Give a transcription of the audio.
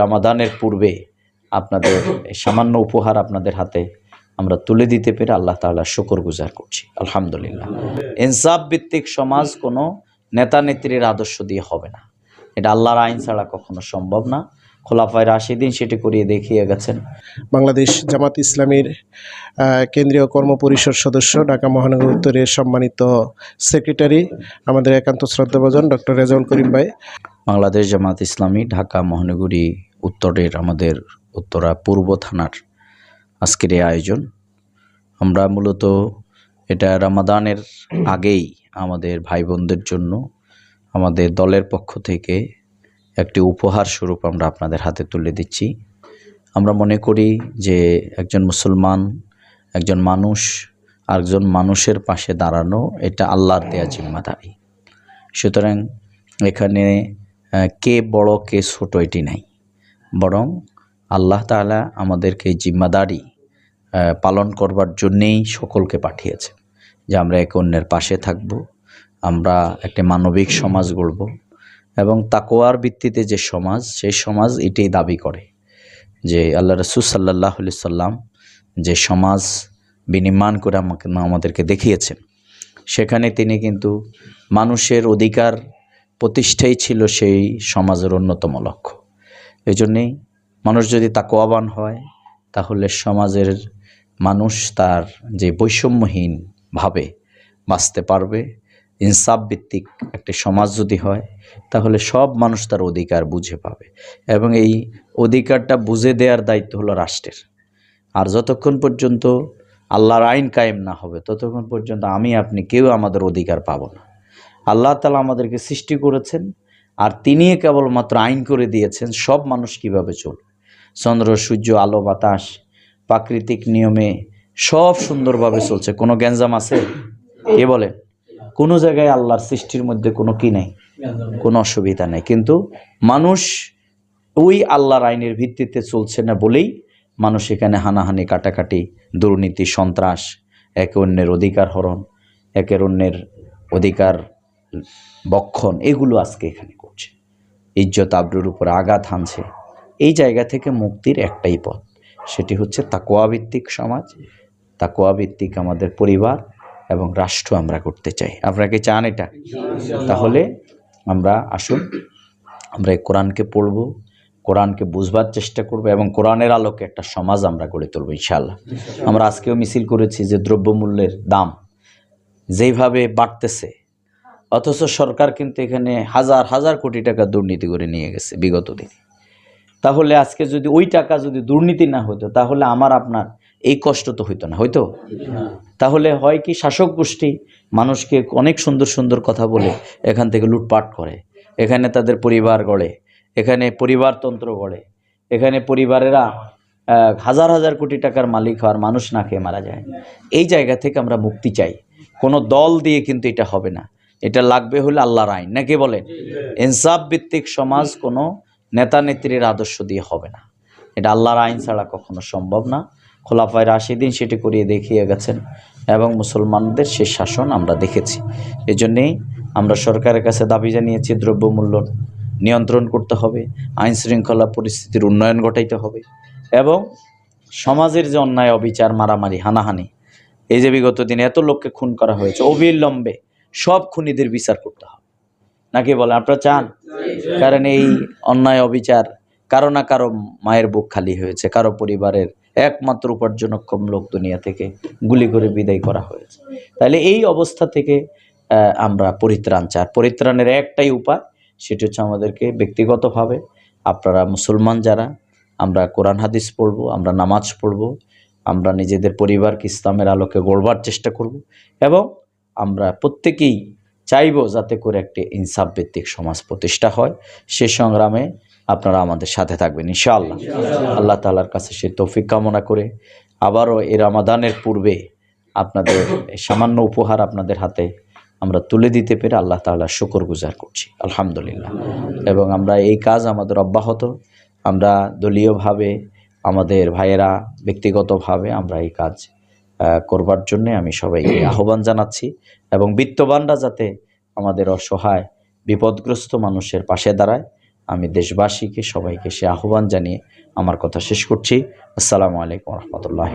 রামাদানের পূর্বে আপনাদের সামান্য উপহার আপনাদের হাতে আমরা তুলে দিতে পেরে আল্লাহ তাআলা শুকর গুজার করছি। আলহামদুলিল্লাহ। ইনসাফ ভিত্তিক সমাজ কোনো নেতা নেত্রীর আদর্শ দিয়ে হবে না। এটা আল্লাহর আইন ছাড়া কখনো সম্ভব না। খোলাফায় রাশিদিন সেটি করিয়ে দেখিয়ে গেছেন। বাংলাদেশ জামাত ইসলামীর কেন্দ্রীয় কর্মপরিষদ সদস্য ঢাকা মহানগর উত্তরের সম্মানিত সেক্রেটারি আমাদের একান্ত শ্রদ্ধাভাজন ডক্টর রেজাউল করিম ভাই। বাংলাদেশ জামাত ইসলামী ঢাকা মহানগরী উত্তরের আমাদের উত্তরা পূর্ব থানার আজকের এই আয়োজন। আমরা মূলত এটা রামাদানের আগেই আমাদের ভাই বোনদের জন্য আমাদের দলের পক্ষ থেকে একটি উপহার স্বরূপ আমরা আপনাদের হাতে তুলে দিচ্ছি। আমরা মনে করি যে একজন মুসলমান, একজন মানুষ, আরেকজন মানুষের পাশে দাঁড়ানো এটা আল্লাহর দেয়া জিম্মাদারি। সুতরাং এখানে কে বড়, কে ছোট এটি নাই। বরং আল্লাহ তাআলা আমাদেরকে এই জিম্মাদারি পালন করবার জন্যেই সকলকে পাঠিয়েছেন যে আমরা এক অন্যের পাশে থাকব, আমরা একটি মানবিক সমাজ গড়ব এবং তাকোয়ার ভিত্তিতে যে সমাজ, সেই সমাজ এটাই দাবি করে যে আল্লাহ রসুল সাল্লাহ সাল্লাম যে সমাজ বিনির্মাণ করে আমাকে, আমাদেরকে দেখিয়েছেন। সেখানে তিনি কিন্তু মানুষের অধিকার প্রতিষ্ঠাই ছিল সেই সমাজের অন্যতম লক্ষ্য। এই জন্যেই মানুষ যদি তাকোয়াবান হয়, তাহলে সমাজের মানুষ তার যে বৈষম্যহীন ভাবে বাঁচতে পারবে। ইনসাফ ভিত্তিক একটি সমাজ যদি হয়, তাহলে সব মানুষ তার অধিকার বুঝে পাবে এবং এই অধিকারটা বুঝে দেওয়ার দায়িত্ব হলো রাষ্ট্রের। আর যতক্ষণ পর্যন্ত আল্লাহর আইন কায়েম না হবে, ততক্ষণ পর্যন্ত আমি, আপনি কেউ আমাদের অধিকার পাবো না। আল্লাহ তালা আমাদেরকে সৃষ্টি করেছেন আর তিনিই কেবলমাত্র আইন করে দিয়েছেন সব মানুষ কীভাবে চলবে। চন্দ্র, সূর্য, আলো, বাতাস, প্রাকৃতিক নিয়মে সব সুন্দরভাবে চলছে। কোনো গ্যাঞ্জাম আছে? কে বলে? কোনো জায়গায় আল্লাহর সৃষ্টির মধ্যে কোনো কি নেই? কোনো অসুবিধা নেই। কিন্তু মানুষ ওই আল্লাহর আইনের ভিত্তিতে চলছে না বলেই মানুষ এখানে হানাহানি, কাটাকাটি, দুর্নীতি, সন্ত্রাস, একে অন্যের অধিকার হরণ, একের অন্যের অধিকার বক্ষণ, এগুলো আজকে এখানে করছে। ইজ্জত আব্রুর উপর আঘাত হানছে। এই জায়গা থেকে মুক্তির একটাই পথ। সেটি হচ্ছে তাকোয়া ভিত্তিক সমাজ। তাকোয়া ভিত্তিক আমাদের পরিবার এবং রাষ্ট্র আমরা করতে চাই। আপনারা কি চান এটা? তাহলে আমরা আসুন, আমরা এই কোরআনকে পড়ব, কোরআনকে বুঝবার চেষ্টা করব এবং কোরআনের আলোকে একটা সমাজ আমরা গড়ে তুলব, ইনশাআল্লাহ। আমরা আজকেও মিছিল করেছি যে দ্রব্যমূল্যের দাম যেইভাবে বাড়তেছে অথচ সরকার কিন্তু এখানে হাজার হাজার কোটি টাকা দুর্নীতি করে নিয়ে গেছে বিগত দিনে। তাহলে আজকে যদি ওই টাকা যদি দুর্নীতি না হতো, তাহলে আমার, আপনার এই কষ্ট তো হইতো না হয়তো তাহলে হয় কি শাসক গোষ্ঠী মানুষকে অনেক সুন্দর সুন্দর কথা বলে এখান থেকে লুটপাট করে। এখানে তাদের পরিবার গড়ে, এখানে পরিবারতন্ত্র গড়ে, এখানে পরিবারেরা হাজার হাজার কোটি টাকার মালিক হওয়ার মানুষ না খেয়ে মারা যায়। এই জায়গা থেকে আমরা মুক্তি চাই। কোনো দল দিয়ে কিন্তু এটা হবে না। এটা লাগবে হলে আল্লাহর আইন। নাকি বলেন ইনসাফ ভিত্তিক সমাজ কোনো নেতা নেত্রীর আদর্শ দিয়ে হবে না। এটা আল্লাহর আইন ছাড়া কখনো সম্ভব না। খোলাফায় রাশিদিন সেটি করিয়ে দেখিয়ে গেছেন এবং মুসলমানদের সে শাসন আমরা দেখেছি। এজন্যেই আমরা সরকারের কাছে দাবি জানিয়েছি দ্রব্যমূল্য নিয়ন্ত্রণ করতে হবে আইন শৃঙ্খলা পরিস্থিতির উন্নয়ন ঘটাইতে হবে এবং সমাজের যে অন্যায় অবিচার মারামারি হানাহানি এই যে বিগত দিনে এত লোককে খুন করা হয়েছে অবিলম্বে সব খুনিদের বিচার করতে হবে। নাকি বলেন, আপনারা চান? কারণ এই অন্যায় অবিচার কারও না কারও মায়ের বুক খালি হয়েছে, কারও পরিবারের একমাত্র উপার্জনক্ষম লোক দুনিয়া থেকে গুলি করে বিদায় করা হয়েছে। তাহলে এই অবস্থা থেকে আমরা পরিত্রাণ চাই। আর পরিত্রাণের একটাই উপায়, সেটি হচ্ছে আমাদেরকে ব্যক্তিগতভাবে, আপনারা মুসলমান যারা, আমরা কোরআন হাদিস পড়ব, আমরা নামাজ পড়ব, আমরা নিজেদের পরিবারকে ইসলামের আলোকে গড়বার চেষ্টা করব এবং আমরা প্রত্যেকেই চাইব যাতে করে একটি ইনসাফ ভিত্তিক সমাজ প্রতিষ্ঠা হয়। সে সংগ্রামে আপনারা আমাদের সাথে থাকবেন, ইনশাআল্লাহ। আল্লাহ তাআলার কাছে সে তৌফিক কামনা করে। আবারও এই রামাদানের পূর্বে আপনাদের সামান্য উপহার আপনাদের হাতে আমরা তুলে দিতে পেরে আল্লাহ তাআলা শুকর গুজার করছি, আলহামদুলিল্লাহ। এবং আমরা এই কাজ আমাদের অব্যাহত। আমরা দলীয়ভাবে, আমাদের ভাইয়েরা ব্যক্তিগতভাবে আমরা এই কাজ করবার জন্যে আমি সবাইকে আহ্বান জানাচ্ছি এবং বিত্তবানরা যাতে আমাদের অসহায় বিপদগ্রস্ত মানুষের পাশে দাঁড়ায় আমি দেশবাসীকে সবাইকে সে আহ্বান জানিয়ে আমার কথা শেষ করছি। আসসালামু আলাইকুম রহমতুল্লাহ